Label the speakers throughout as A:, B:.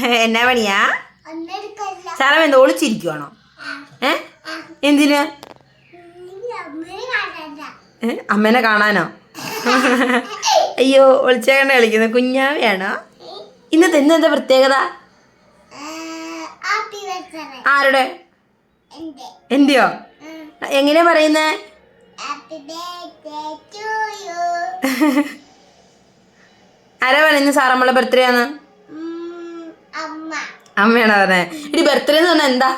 A: എന്നാ പണിയാ? സാറമ്മ എന്താ ഒളിച്ചിരിക്കുവാണോ? ഏ? എന്തിന്? അമ്മേനെ കാണാനോ? അയ്യോ ഒളിച്ചേക്കണ്ട കളിക്കുന്നത് കുഞ്ഞാവയാണോ? ഇന്നത്തെ ഇന്നെന്താ പ്രത്യേകത? ആരുടെ?
B: എന്തിയോ
A: എന്റെയോ? എങ്ങനെയാ പറയുന്നേ? ആരാ പറയുന്നത് സാറമ്മളുടെ ബർത്ത്ഡേ ആണ് അമ്മയാണോ പറഞ്ഞേ. ഇടി ബർത്ത്ഡേ എന്ന് പറഞ്ഞാൽ എന്താ?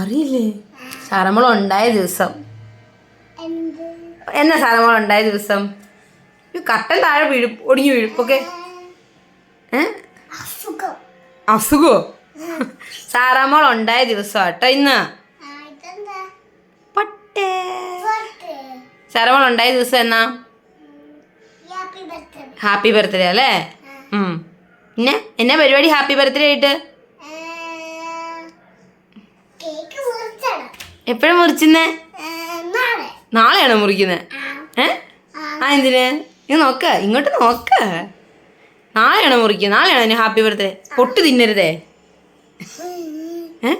B: അറിയില്ല?
A: സാറമ്മൾ ഉണ്ടായ ദിവസം. എന്നാ സാറമ്മൾ ഉണ്ടായ ദിവസം? കട്ടൻ താഴെ വീഴും ഒടിഞ്ഞു വീഴും ഓക്കെ?
B: അസുഖം.
A: സാറാമ്മൾ ഉണ്ടായ ദിവസം കേട്ടോ ഇന്ന്. പട്ടേ. സാറമ്മൾ ഉണ്ടായ ദിവസം എന്നാ?
B: Happy birthday.
A: ഹാപ്പി ബർത്ത്ഡേ അല്ലേ? ഉം. പിന്നെ? എന്നാ പരിപാടി? ഹാപ്പി ബർത്ത്ഡേ ആയിട്ട്. എപ്പോഴും
B: മുറിച്ചെന്നേ നാളെ.
A: നാളെയാണോ മുറിക്കുന്നത്
B: ഏഹ്
A: ഏ?
B: ആ.
A: എന്തിന്? ഇത് നോക്ക. ഇങ്ങോട്ട് നോക്ക. നാളെയാണോ മുറിക്കുക നാളെയാണോ എന്നെ ഹാപ്പി ബർത്ത്ഡേ പൊട്ട് തിന്നരുതേ. ഏ?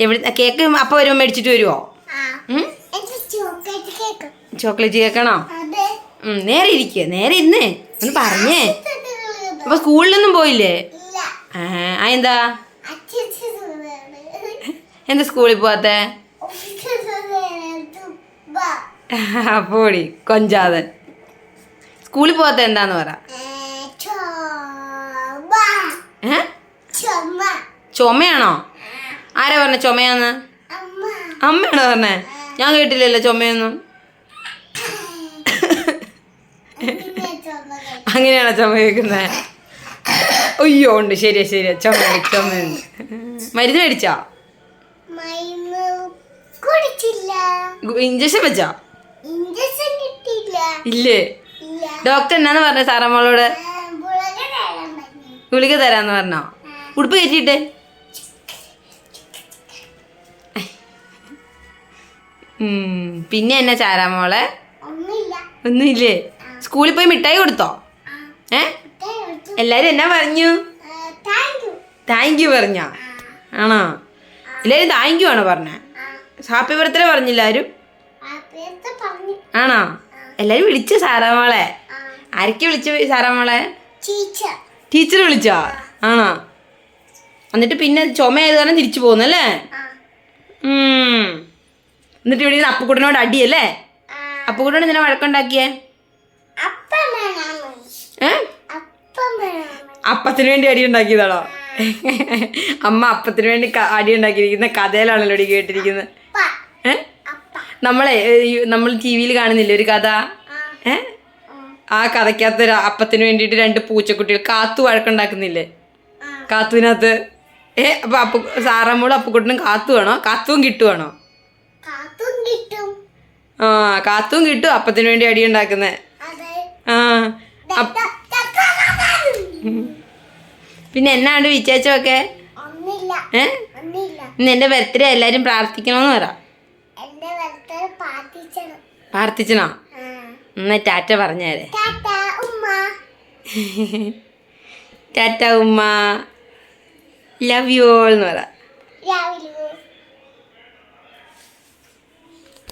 A: എവിടെ കേക്ക് അപ്പ വരുമ്പോൾ മേടിച്ചിട്ട് വരുമോ
B: ചോക്ലേറ്റ് കേക്ക്
A: ചോക്ലേറ്റ് കേക്കണോ നേരെ ഇരിക്കുക നേരെ ഇന്നേ ഒന്ന് പറഞ്ഞേ. അപ്പൊ സ്കൂളിലൊന്നും പോയില്ലേ? ആ എന്താ? എന്താ സ്കൂളിൽ പോവാത്ത. പോടി കൊഞ്ചാതെ. സ്കൂളിൽ പോവാത്ത എന്താന്ന് പറ. ചുമയാണോ? ആരാ പറഞ്ഞ ചുമയാന്ന്? അമ്മയാണോ പറഞ്ഞേ? ഞാൻ കേട്ടില്ലല്ലോ ചുമയൊന്നും. അങ്ങനെയാണോ ചുമ കേൾക്കുന്നത് അയ്യോ ഉണ്ട്. ശരി ശരി ചുമ ചുമ മരുന്ന് മേടിച്ചാ? ഇഞ്ചക്ഷൻ വെച്ചാ? ഇല്ലേ? ഡോക്ടർ എന്നാന്ന് പറഞ്ഞ സാറമ്മളോട് ഗുളിക തരാന്ന് പറഞ്ഞോ? ഉടുപ്പ് കയറ്റിട്ടെ പിന്നെ എന്നാ ചാരാമോളെ
B: ഒന്നുമില്ല.
A: സ്കൂളിൽ പോയി മിഠായി കൊടുത്തോ? ഏ. എല്ലാരും എന്നാ പറഞ്ഞു?
B: താങ്ക് യു
A: പറഞ്ഞോ? ആണോ? എല്ലാരും താങ്ക് യു ആണോ പറഞ്ഞേ? ഹാപ്പി ബർത്ത്ഡേ പറഞ്ഞില്ല ആരും?
B: പറഞ്ഞു.
A: ആണോ? എല്ലാരും വിളിച്ച സാറാമോളെ ആരൊക്കെ വിളിച്ചു സാറാമോളെ
B: ടീച്ചർ
A: വിളിച്ചോ? ആണോ? എന്നിട്ട് പിന്നെ ചുമ ആയത് കാരണം തിരിച്ചു പോകുന്നല്ലേ. എന്നിട്ട് ഇവിടെ അപ്പുക്കുട്ടനോട് അടിയല്ലേ? അപ്പുക്കുട്ടനോട് എന്തിനാ വഴക്കുണ്ടാക്കിയേ
B: അപ്പം വേണം
A: ഏ
B: അപ്പം വേണം
A: അപ്പത്തിന് വേണ്ടി അടി ഉണ്ടാക്കിയതാണോ? അമ്മ അപ്പത്തിന് വേണ്ടി അടി ഉണ്ടാക്കിയിരിക്കുന്ന കഥയിലാണല്ലോ അടി കേട്ടിരിക്കുന്നത്. ഏ? നമ്മളെ നമ്മൾ ടി വിയിൽ കാണുന്നില്ലേ ഒരു കഥ?
B: ആ.
A: ഏ? ആ കഥയ്ക്കകത്ത് അപ്പത്തിന് വേണ്ടിയിട്ട് രണ്ട് പൂച്ചക്കുട്ടികൾ കാത്തു വഴക്കുണ്ടാക്കുന്നില്ലേ കാത്തുവിനകത്ത്. ഏ അപ്പൊ അപ്പു സാറമ്മോളും അപ്പുക്കുട്ടനും കാത്തു വേണോ? കാത്തുവും കിട്ടുവാണോ? ആ കാത്തും കിട്ടും അപ്പത്തിന് വേണ്ടി അടി ഉണ്ടാക്കുന്നേ. ആ. പിന്നെ എന്നാണ്ട് വിചാരിച്ചൊക്കെ
B: ഒന്നില്ല
A: ഏ? ഇന്ന് എന്റെ ബർത്ത്ഡേ എല്ലാവരും പ്രാർത്ഥിക്കണമെന്ന് പറ.
B: എന്റെ
A: പ്രാർത്ഥിച്ചണോ. എന്നാ ടാറ്റ പറഞ്ഞേരെ.
B: ടാറ്റ ഉമ്മ.
A: ലവ് യു ഓൾ എന്ന് പറ.